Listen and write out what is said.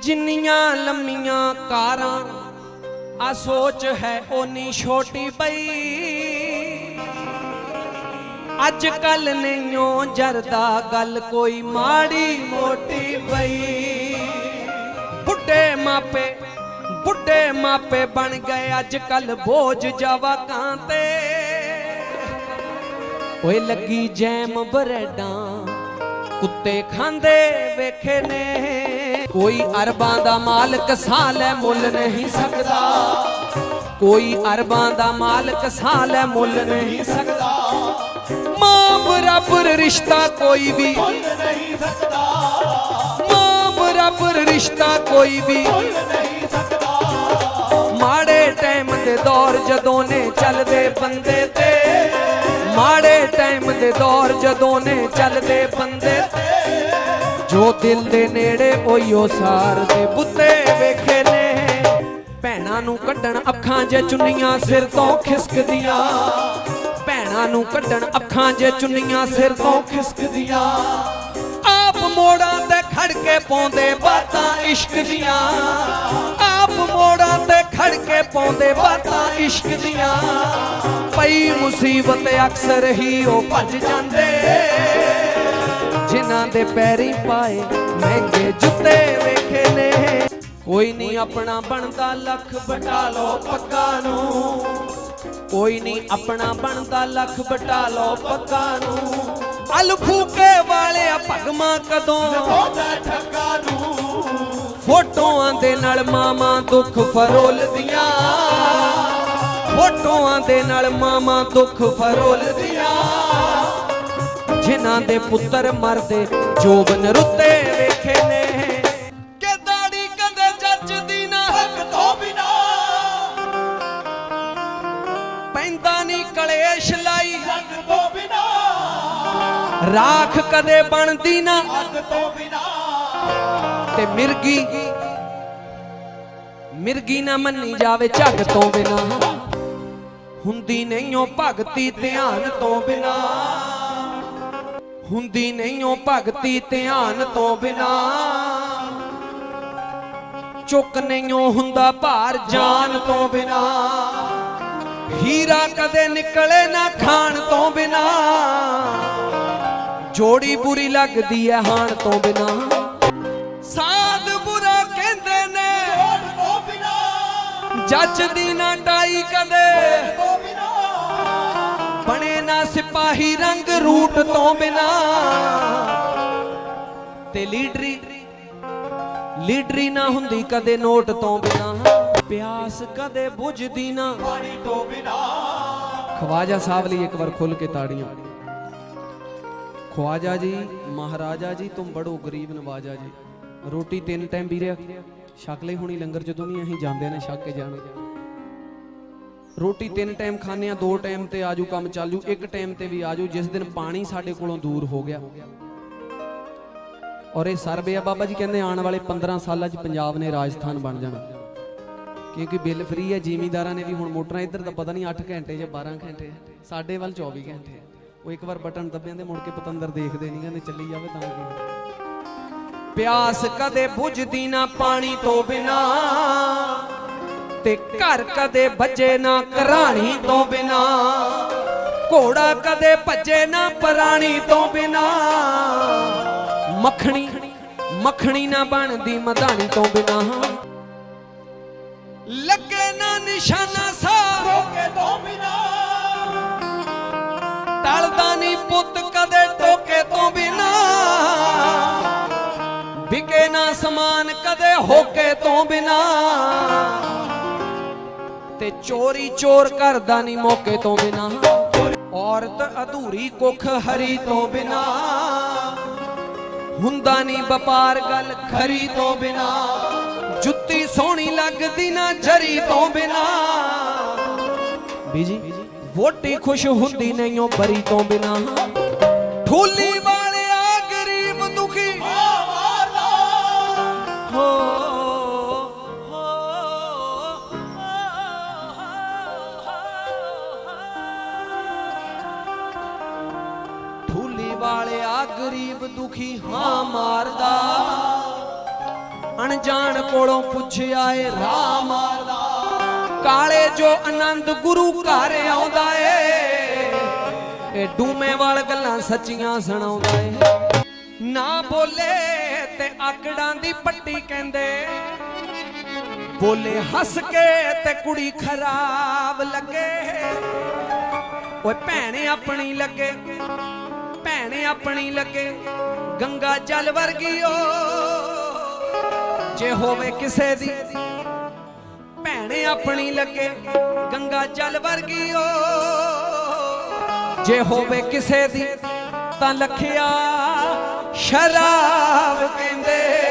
ਜਿੰਨੀਆਂ ਲੰਮੀਆਂ ਕਾਰਾਂ, ਆ ਸੋਚ ਹੈ ਓਨੀ ਛੋਟੀ ਪਈ ਅੱਜ ਕੱਲ ਨਹੀਂਓ ਜਰਦਾ ਗੱਲ ਕੋਈ ਮਾੜੀ ਮੋਟੀ ਪਈ ਬੁੱਢੇ ਮਾਪੇ ਬੁੱਢੇ ਮਾਪੇ ਬਣ ਗਏ ਅੱਜ ਕੱਲ ਬੋਝ ਜਵਾਕਾਂ ਤੇ। ਓਏ ਲੱਗੀ ਜੈਮ ਬਰੈਡਾਂ ਕੁੱਤੇ ਖਾਂਦੇ ਵੇਖੇ ਨੇ। ਕੋਈ ਅਰਬਾਂ ਦਾ ਮਾਲਕ ਸਾਲੇ ਮੁੱਲ ਨਹੀਂ ਸਕਦਾ। ਕੋਈ ਅਰਬਾਂ ਦਾ ਮਾਲਕ ਸਾਲੇ ਮੁੱਲ ਨਹੀਂ ਸਕਦਾ। ਮਾਂ ਬਰਾਬਰ ਰਿਸ਼ਤਾ ਕੋਈ ਵੀ ਨਹੀਂ ਸਕਦਾ। ਮਾਂ ਬਰਾਬਰ ਰਿਸ਼ਤਾ ਕੋਈ ਵੀ ਨਹੀਂ ਸਕਦਾ। ਮਾੜੇ ਟਾਈਮ ਦੇ ਦੌਰ ਜਦੋਂ ਨੇ ਚੱਲਦੇ ਬੰਦੇ ਤੇ। ਮਾੜੇ ਟਾਈਮ ਦੇ ਦੌਰ ਜਦੋਂ ਨੇ ਚੱਲਦੇ ਬੰਦੇ ਤੇ। ਜੋ ਦਿਲ ਦੇ ਨੇੜੇ ਓਯੋ ਸਾਰ ਦੇ ਬੁੱਤੇ ਵੇਖੇ ਨੇ। ਭੈਣਾਂ ਨੂੰ ਕੱਢਣ ਅੱਖਾਂ ਜੇ ਚੁੰਨੀਆਂ ਸਿਰ ਤੋਂ ਖਿਸਕਦੀਆਂ। ਭੈਣਾਂ ਨੂੰ ਕੱਢਣ ਅੱਖਾਂ ਜੇ ਚੁੰਨੀਆਂ ਸਿਰ ਤੋਂ ਖਿਸਕਦੀਆਂ। ਆਪ ਮੋੜਾਂ ਤੇ ਖੜ ਕੇ ਪਾਉਂਦੇ ਬਾਤਾਂ ਇਸ਼ਕ ਦੀਆਂ। ਆਪ ਮੋੜਾਂ ਤੇ ਖੜ ਕੇ ਪਾਉਂਦੇ ਬਾਤਾਂ ਇਸ਼ਕ ਦੀਆਂ। ਪਈ ਮੁਸੀਬਤ ਅਕਸਰ ਹੀ ਉਹ ਭੱਜ ਜਾਂਦੇ। ਜਿਨ੍ਹਾਂ ਦੇ ਪੈਰੀ ਪਾਏ ਮਹਿੰਗੇ ਜੁੱਤੇ ਵੇਖੇ ਨੇ। ਕੋਈ ਨਹੀਂ ਆਪਣਾ ਬਣਦਾ ਲੱਖ ਬਟਾ ਲੋ ਪੱਕਾ ਨੂੰ। ਕੋਈ ਨਹੀਂ ਆਪਣਾ ਬਣਦਾ ਲੱਖ ਬਟਾ ਲੋ ਪੱਕਾ ਨੂੰ। ਅਲ ਫੂਕੇ ਵਾਲਿਆ ਭਗਮਾ ਕਦੋਂ? ਉਹਦਾ ਠੱਗਾ ਨੂੰ। ਫੋਟੋਆਂ ਦੇ ਨਾਲ ਮਾਮਾ ਦੁੱਖ ਫਰੋਲਦੀਆਂ। ਫੋਟੋਆਂ ਦੇ ਨਾਲ ਮਾਮਾ ਦੁੱਖ ਫਰੋਲਦੀਆਂ। ਜਿਨ੍ਹਾਂ ਦੇ ਪੁੱਤਰ ਮਰਦੇ ਜੋਬਨ ਰੁੱਤੇ ਵੇਖੇ ਨੇ। ਕਿ ਦਾੜੀ ਕਦੇ ਜੱਜਦੀ ਨਾ ਹੱਕ ਤੋਂ ਬਿਨਾ। ਪੈਂਦਾ ਨਹੀਂ ਕਲੇਸ਼ ਲਾਈ ਹੱਕ ਤੋਂ ਬਿਨਾ। ਰਾਖ ਕਦੇ ਬਣਦੀ ਨਾ। ਹੱਕ ਤੋਂ ਬਿਨਾ। ਤੇ ਮਿਰਗੀ ਮਿਰਗੀ ਨਾ ਮੰਨੀ ਜਾਵੇ ਝੱਗ ਤੋਂ ਬਿਨਾ। ਹੁੰਦੀ ਨਹੀਂ ਓ ਭਗਤੀ ਧਿਆਨ ਤੋਂ ਬਿਨਾ। ਹੁੰਦੀ ਨਹੀਂ ਓ ਭਗਤੀ ਧਿਆਨ ਤੋਂ ਬਿਨਾ। ਚੁੱਕ ਨਹੀਂ ਓ ਹੁੰਦਾ ਭਾਰ ਜਾਨ ਤੋਂ ਬਿਨਾ। ਹੀਰਾ ਕਦੇ ਨਿਕਲੇ ਨਾ ਖਾਣ ਤੋਂ ਬਿਨਾ। ਜੋੜੀ ਬੁਰੀ ਲੱਗਦੀ ਐ ਹਾਣ ਤੋਂ ਬਿਨਾ। ਸਾਧ ਬੁਰਾ ਕਹਿੰਦੇ ਨੇ। ਹੱਕ ਤੋਂ ਬਿਨਾ ਜੱਜ ਦੀ ਨਾ ਟਾਈ ਕਦੇ। ਬਿਨਾ ਸਿਪਾਹੀ ਰੰਗ ਰੂਟ ਤੋਂ ਬਿਨਾ। ਤੇ ਲੀਡਰੀ ਲੀਡਰੀ ਨਾ ਹੁੰਦੀ ਕਦੇ ਨੋਟ ਤੋਂ ਬਿਨਾ। ਪਿਆਸ ਕਦੇ ਬੁਝਦੀ ਨਾ। ਪਾਣੀ ਤੋਂ ਬਿਨਾ ਖਵਾਜਾ ਸਾਹਿਬ ਲਈ ਇੱਕ ਵਾਰ ਖੁੱਲ ਕੇ ਤਾੜੀਆਂ। ਖਵਾਜਾ ਜੀ, ਮਹਾਰਾਜਾ ਜੀ, ਤੁਮ ਬੜੋ ਗਰੀਬ ਨਵਾਜਾ ਜੀ। ਰੋਟੀ ਤਿੰਨ ਟਾਈਮ ਵੀਰੇ ਛਕ ਲਈ ਹੋਣੀ ਲੰਗਰ ਜਦੋਂ ਵੀ ਅਸੀਂ ਜਾਂਦੇ ਨੇ, ਛਕ ਕੇ ਜਾਣਗੇ। ਰੋਟੀ ਤਿੰਨ ਟਾਈਮ ਖਾਂਦੇ ਆ, ਦੋ ਟਾਈਮ ਤੇ ਆਜੂ, ਕੰਮ ਚੱਲ ਜੂ ਇੱਕ ਟਾਈਮ ਤੇ ਵੀ ਆਜੂ, ਜਿਸ ਦਿਨ ਪਾਣੀ ਸਾਡੇ ਕੋਲੋਂ ਦੂਰ ਹੋ ਗਿਆ। ਔਰ ਇਹ ਸਰਵੇ ਆ, ਬਾਬਾ ਜੀ ਕਹਿੰਦੇ ਆਉਣ ਵਾਲੇ 15 ਸਾਲਾਂ 'ਚ ਪੰਜਾਬ ਨੇ ਰਾਜਸਥਾਨ ਬਣ ਜਾਣਾ। ਕਿਉਂਕਿ ਬਿੱਲ ਫ੍ਰੀ ਹੈ, ਜ਼ਿਮੀਂਦਾਰਾਂ ਨੇ ਵੀ ਹੁਣ ਮੋਟਰਾਂ ਇੱਧਰ ਦਾ ਪਤਾ ਨਹੀਂ 8 ਘੰਟੇ ਜਾਂ 12 ਘੰਟੇ, ਸਾਡੇ ਵੱਲ 24 ਘੰਟੇ। ਉਹ ਇੱਕ ਵਾਰ ਬਟਨ ਦੱਬਿਆਂ ਦੇ ਮੁੜ ਕੇ ਪਤੰਦਰ ਦੇਖਦੇ ਨਹੀਂ, ਕਹਿੰਦੇ ਚੱਲੀ ਜਾਵੇ ਤਾਂ ਕੀ ਪਿਆਸ ਕਦੇ ਬੁਝਦੀ ਨਾ ਪਾਣੀ ਤੋਂ ਬਿਨਾ। ਤੇ ਘਰ ਕਦੇ ਭੱਜੇ ਨਾ ਕਰਾਣੀ ਤੋਂ ਬਿਨਾ। ਘੋੜਾ ਕਦੇ ਭੱਜੇ ਨਾ ਪਰਾਣੀ ਤੋਂ ਬਿਨਾ। ਮੱਖਣੀ ਮੱਖਣੀ ਨਾ ਬਣਦੀ ਮਧਾਣੀ ਤੋਂ ਬਿਨਾ। ਲੱਗੇ ਨਾ ਨਿਸ਼ਾਨਾ ਸਾ ਰੋਕੇ ਤੋਂ ਬਿਨਾ। ਟਲਦਾ ਨਹੀਂ ਪੁੱਤ ਕਦੇ ਟੋਕੇ ਤੋਂ ਬਿਨਾ। ਵਿਕੇ ਨਾ ਸਮਾਨ ਕਦੇ ਹੋਕੇ ਤੋਂ ਬਿਨਾ। ਤੇ ਚੋਰੀ ਚੋਰ ਕਰਦਾ ਨਹੀਂ ਮੌਕੇ ਤੋਂ ਬਿਨਾ। ਔਰਤ ਅਧੂਰੀ ਕੁੱਖ ਹਰੀ ਤੋਂ ਬਿਨਾ। ਹੁੰਦਾ ਨਹੀਂ ਵਪਾਰ ਗੱਲ ਖਰੀ ਤੋਂ ਬਿਨਾ। ਜੁੱਤੀ ਸੋਹਣੀ ਲੱਗਦੀ ਨਾ ਜਰੀ ਤੋਂ ਬਿਨਾ। ਬੀਜੀ, ਵੋਟੀ ਖੁਸ਼ ਹੁੰਦੀ ਨਹੀਂ ਉਹ ਬਰੀ ਤੋਂ ਬਿਨਾ। ਠੂਲੀ ਠੂਲੀ ਵਾਲਿਆ ਗਰੀਬ ਦੁਖੀ ਹਾਂ ਮਾਰਦਾ। ਅਣਜਾਣ ਕੋਲੋਂ ਪੁੱਛਿਆ ਏ ਰਾਮ ਕਾਲੇ ਜੋ ਆਨੰਦ ਗੁਰੂ ਘਰ ਆਉਂਦਾ ਏ, ਇਹ ਡੂਮੇ ਵਾਲ ਗੱਲਾਂ ਸੱਚੀਆਂ ਸੁਣਾਉਂਦਾ ਏ। ਨਾ ਬੋਲੇ ਤੇ ਆਕੜਾਂ ਦੀ ਪੱਟੀ ਕਹਿੰਦੇ, ਬੋਲੇ ਹੱਸ ਕੇ ਤੇ ਕੁੜੀ ਖਰਾਬ ਲੱਗੇ। ਓਏ ਭੈਣੇ ਆਪਣੀ ਲੱਗੇ। ਭੈਣੇ ਆਪਣੀ ਲੱਗੇ, ਗੰਗਾ ਜਲ ਵਰਗੀ ਓ ਜੇ ਹੋਵੇ ਕਿਸੇ ਦੀ, ਭੈਣੇ ਆਪਣੀ ਲੱਗੇ, ਗੰਗਾ ਜਲ ਵਰਗੀ ਓ ਜੇ ਹੋਵੇ ਕਿਸੇ ਦੀ, ਤਾਂ ਲਖਿਆ ਸ਼ਰਾਬ ਕਹਿੰਦੇ।